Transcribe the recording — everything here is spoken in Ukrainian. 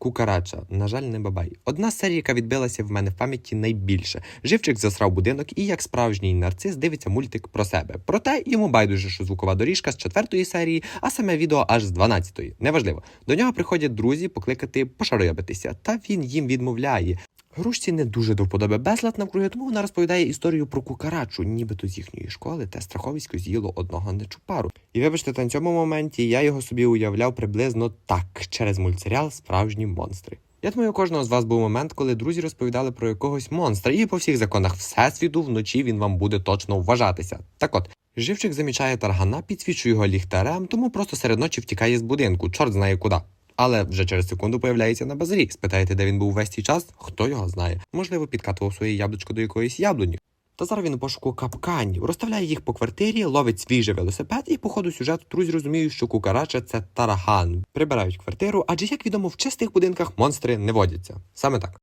Кукарача, на жаль, не бабай. Одна серія, яка відбилася в мене в пам'яті найбільше. Живчик засрав будинок і, як справжній нарцис, дивиться мультик про себе. Проте йому байдуже, що звукова доріжка з четвертої серії, а саме відео аж з дванадцятої. Неважливо. До нього приходять друзі покликати пошаройобитися, та він їм відмовляє. Грушці не дуже до вподоби безлад навкруги, тому вона розповідає історію про кукарачу, нібито з їхньої школи, те страховисько з'їло одного нечупару. І вибачте, та на цьому моменті я його собі уявляв приблизно так через мультсеріал Справжні монстри. Я думаю, у кожного з вас був момент, коли друзі розповідали про якогось монстра, і по всіх законах всесвіту вночі він вам буде точно вважатися. Так от. Живчик замічає таргана, підсвічує його ліхтарем, тому просто серед ночі втікає з будинку, чорт знає куди. Але вже через секунду появляється на базарі. Спитаєте, де він був весь цей час? Хто його знає? Можливо, підкатував своє яблучко до якоїсь яблуні. Та зараз він у пошуку капканів, розставляє їх по квартирі, ловить свіжий велосипед, і по ходу сюжету друзі розуміють, що кукарача це тараган. Прибирають квартиру, адже як відомо, в чистих будинках монстри не водяться. Саме так.